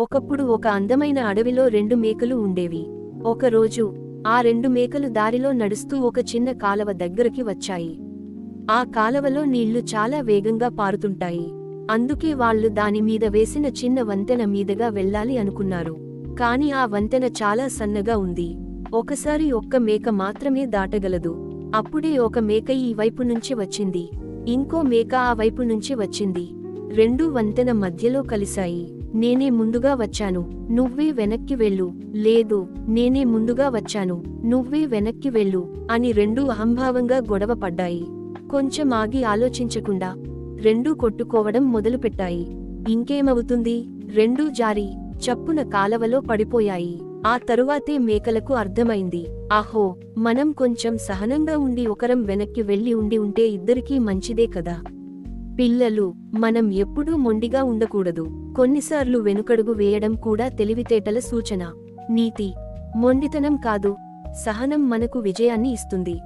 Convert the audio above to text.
ఒకప్పుడు ఒక అందమైన అడవిలో రెండు మేకలు ఉండేవి. ఒకరోజు ఆ రెండు మేకలు దారిలో నడుస్తూ ఒక చిన్న కాలవ దగ్గరికి వచ్చాయి. ఆ కాలవలో నీళ్ళు చాలా వేగంగా పారుతుంటాయి. అందుకే వాళ్ళు దాని మీద వేసిన చిన్న వంతెన మీదగా వెళ్ళాలి అనుకున్నారు. కాని ఆ వంతెన చాలా సన్నగా ఉంది. ఒకసారి ఒక్క మేక మాత్రమే దాటగలదు. అప్పుడే ఒక మేక ఈ వైపు నుంచి వచ్చింది. ఇంకో మేక ఆ వైపు నుంచి వచ్చింది. రెండు వంతెన మధ్యలో కలిశాయి. నేనే ముందుగా వచ్చాను. నువ్వే వెనక్కి వెళ్ళు. లేదు నేనే ముందుగా వచ్చాను. నువ్వే వెనక్కి వెళ్ళు అని రెండూ అహంభావంగా గొడవ పడ్డాయి. కొంచెం ఆగి ఆలోచించకుండా రెండూ కొట్టుకోవడం మొదలుపెట్టాయి. ఇంకేమవుతుంది? రెండూ జారి చప్పున కాలవలో పడిపోయాయి. ఆ తరువాతే మేకలకు అర్థమైంది. ఆహో మనం కొంచెం సహనంగా ఉండి ఒకరం వెనక్కి వెళ్ళి ఉండి ఉంటే ఇద్దరికీ మంచిదే కదా. పిల్లలు మనం ఎప్పుడూ మొండిగా ఉండకూడదు. కొన్నిసార్లు వెనుకడుగు వేయడం కూడా తెలివితేటల సూచన. నీతి. మొండితనం కాదు సహనం మనకు విజయాన్ని ఇస్తుంది.